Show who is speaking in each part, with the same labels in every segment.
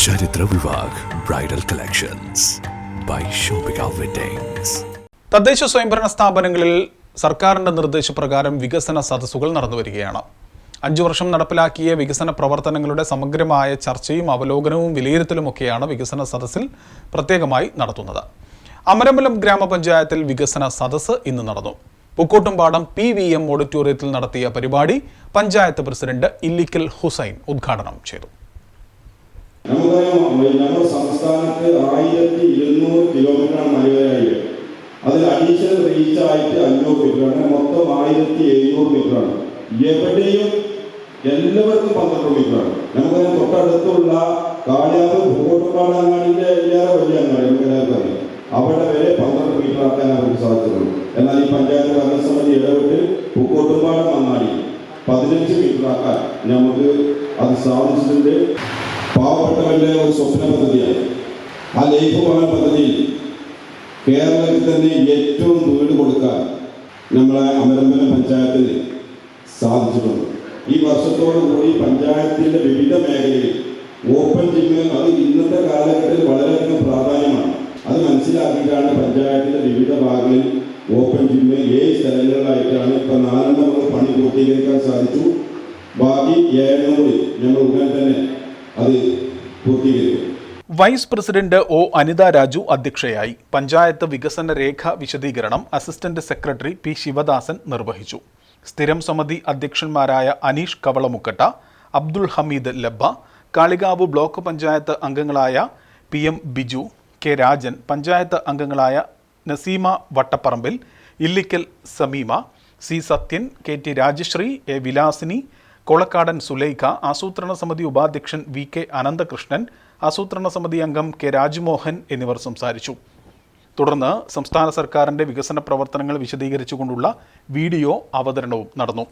Speaker 1: Charithra Vivah bridal collections by Shopika weddings
Speaker 2: തദ്ദേശ സ്വയംഭരണ സ്ഥാപനങ്ങളിൽ സർക്കാരിന്റെ നിർദ്ദേശപ്രകാരം വികസന സദസ്സുകൾ നടന്നു വരികയാണ്. അഞ്ചു വർഷം നടപ്പിലാക്കിയ വികസന പ്രവർത്തനങ്ങളുടെ സമഗ്രമായ ചർച്ചയും അവലോകനവും വിലയിരുത്തലുമൊക്കെയാണ് വികസന സദസ്സിൽ പ്രത്യേകമായി നടത്തുന്നത്. അമരമ്പലം ഗ്രാമപഞ്ചായത്തിൽ വികസന സദസ്സ് ഇന്ന് നടന്നു. പൂക്കോട്ടുംപാടം പി വി എം ഓഡിറ്റോറിയത്തിൽ നടത്തിയ പരിപാടി പഞ്ചായത്ത് പ്രസിഡന്റ് ഇല്ലിക്കൽ ഹുസൈൻ ഉദ്ഘാടനം ചെയ്തു.
Speaker 3: നമുക്കറിയാം നമ്മുടെ സംസ്ഥാനത്ത് ആയിരത്തി ഇരുന്നൂറ് കിലോമീറ്ററാണ് മലയോരായി അതിൽ അഡീഷണൽ റീച്ച് ആയിട്ട് അഞ്ഞൂറ് മീറ്റർ അങ്ങനെ മൊത്തം ആയിരത്തി എഴുന്നൂറ് മീറ്ററാണ് എവിടെയും എല്ലാവർക്കും പന്ത്രണ്ട് മീറ്ററാണ് നമുക്കറിയാം തൊട്ടടുത്തുള്ള കാളിയാറ് പൂക്കോട്ടുപാടങ്ങാടിന്റെ എല്ലാവരും വലിയ അങ്ങാടി നമുക്ക് എല്ലാവർക്കും അറിയാം. അവിടെ വരെ പന്ത്രണ്ട് മീറ്റർ ആക്കാൻ അവർക്ക് സാധിച്ചിട്ടുള്ളൂ എന്നാൽ ഈ പഞ്ചായത്ത് ഭരണസമിതി ഇടപെട്ട് പൂക്കോട്ടുപാടം അങ്ങാടി പതിനഞ്ച് മീറ്റർ ആക്കാൻ നമുക്ക് അത് സാധിച്ചിട്ടുണ്ട്. പാവപ്പെട്ടവരുടെ ഒരു സ്വപ്ന പദ്ധതിയാണ്. ആ ലൈഫ് ഭവൻ പദ്ധതിയിൽ കേരളത്തിൽ തന്നെ ഏറ്റവും വീട് കൊടുക്കാൻ നമ്മളെ അമരമ്പലം പഞ്ചായത്തിന് സാധിച്ചിട്ടുണ്ട്. ഈ വർഷത്തോടു കൂടി പഞ്ചായത്തിന്റെ വിവിധ മേഖലയിൽ ഓപ്പൺ ജിമ്മ് അത് ഇന്നത്തെ കാലഘട്ടത്തിൽ വളരെയധികം പ്രാധാന്യമാണ്. അത് മനസ്സിലാക്കിയിട്ടാണ് പഞ്ചായത്തിന്റെ വിവിധ ഭാഗങ്ങളിൽ ഓപ്പൺ ജിമ്മ് ഏഴ് സ്ഥലങ്ങളിലായിട്ടാണ് ഇപ്പൊ നാലെണ്ണം നമുക്ക് പണി പൂർത്തീകരിക്കാൻ സാധിച്ചു. ബാക്കി ഏഴെണ്ണം കൂടി ഞങ്ങൾ ഉടൻ തന്നെ പൂർത്തീകരിക്കും
Speaker 2: vice president O Anitha Raju അധ്യക്ഷയായി. പഞ്ചായത്ത് വികസന രേഖ വിശദീകരണം അസിസ്റ്റന്റ് സെക്രട്ടറി പി ശിവദാസൻ നിർവഹിച്ചു. സ്ഥിരം സമിതി അധ്യക്ഷന്മാരായ അനീഷ് കവളമുക്കട്ട അബ്ദുൾ ഹമീദ് ലബ്ബ കാളികാവ് ബ്ലോക്ക് പഞ്ചായത്ത് അംഗങ്ങളായ P M Biju K Rajan panchayat അംഗങ്ങളായ Naseema Vattapparambil Illikkal Sameema C Sathyan K T Rajasree A Vilasini Kolakkadan Sulaikha ആസൂത്രണ സമിതി ഉപാധ്യക്ഷൻ വി കെ അനന്തകൃഷ്ണൻ ആസൂത്രണ സമിതി അംഗം കെ രാജ്മോഹൻ എന്നിവർ സംസാരിച്ചു. തുടർന്ന് സംസ്ഥാന സർക്കാരിന്റെ വികസന പ്രവർത്തനങ്ങൾ വിശദീകരിച്ചുകൊണ്ടുള്ള വീഡിയോ അവതരണവും നടന്നു.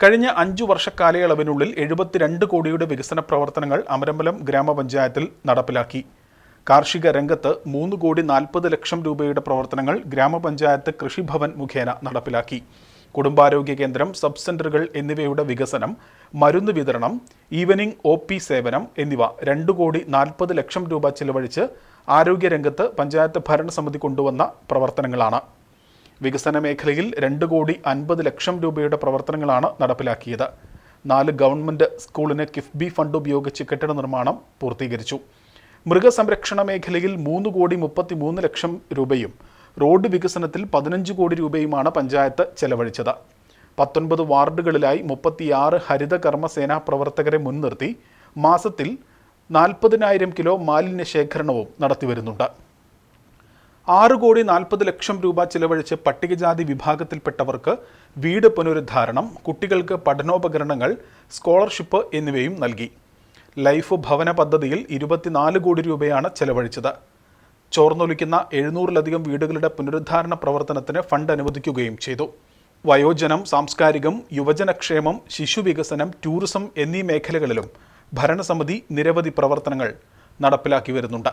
Speaker 2: കഴിഞ്ഞ അഞ്ചു വർഷ കാലയളവിനുള്ളിൽ എഴുപത്തിരണ്ട് കോടിയുടെ വികസന പ്രവർത്തനങ്ങൾ അമരമ്പലം ഗ്രാമപഞ്ചായത്തിൽ നടപ്പിലാക്കി. കാർഷിക രംഗത്ത് മൂന്ന് കോടി നാൽപ്പത് ലക്ഷം രൂപയുടെ പ്രവർത്തനങ്ങൾ ഗ്രാമപഞ്ചായത്ത് കൃഷിഭവൻ മുഖേന നടപ്പിലാക്കി. കുടുംബാരോഗ്യ കേന്ദ്രം സബ് സെന്ററുകൾ എന്നിവയുടെ വികസനം മരുന്ന് വിതരണം ഈവനിംഗ് ഒ പി സേവനം എന്നിവ രണ്ട് കോടി നാൽപ്പത് ലക്ഷം രൂപ ചിലവഴിച്ച് ആരോഗ്യരംഗത്ത് പഞ്ചായത്ത് ഭരണസമിതി കൊണ്ടുവന്ന പ്രവർത്തനങ്ങളാണ്. വികസന മേഖലയിൽ രണ്ട് കോടി അൻപത് ലക്ഷം രൂപയുടെ പ്രവർത്തനങ്ങളാണ് നടപ്പിലാക്കിയത്. നാല് ഗവൺമെന്റ് സ്കൂളിന് കിഫ്ബി ഫണ്ട് ഉപയോഗിച്ച് കെട്ടിട നിർമ്മാണം പൂർത്തീകരിച്ചു. മൃഗസംരക്ഷണ മേഖലയിൽ മൂന്ന് കോടി മുപ്പത്തി മൂന്ന് ലക്ഷം രൂപയും റോഡ് വികസനത്തിൽ പതിനഞ്ച് കോടി രൂപയുമാണ് പഞ്ചായത്ത് ചെലവഴിച്ചത്. പത്തൊൻപത് വാർഡുകളിലായി മുപ്പത്തിയാറ് ഹരിത കർമ്മസേനാ പ്രവർത്തകരെ മുൻനിർത്തി. മാസത്തിൽ നാൽപ്പതിനായിരം കിലോ മാലിന്യ ശേഖരണവും നടത്തിവരുന്നുണ്ട് ആറ് കോടി നാൽപ്പത് ലക്ഷം രൂപ ചിലവഴിച്ച് പട്ടികജാതി വിഭാഗത്തിൽപ്പെട്ടവർക്ക് വീട് പുനരുദ്ധാരണം കുട്ടികൾക്ക് പഠനോപകരണങ്ങൾ സ്കോളർഷിപ്പ് എന്നിവയും നൽകി. ലൈഫ് ഭവന പദ്ധതിയിൽ ഇരുപത്തിനാല് കോടി രൂപയാണ് ചെലവഴിച്ചത്. ചോർന്നൊലിക്കുന്ന എഴുന്നൂറിലധികം വീടുകളുടെ പുനരുദ്ധാരണ പ്രവർത്തനത്തിന് ഫണ്ട് അനുവദിക്കുകയും ചെയ്തു. വയോജനം സാംസ്കാരികം യുവജനക്ഷേമം ശിശുവികസനം ടൂറിസം എന്നീ മേഖലകളിലും ഭരണസമിതി നിരവധി പ്രവർത്തനങ്ങൾ നടപ്പിലാക്കി വരുന്നുണ്ട്.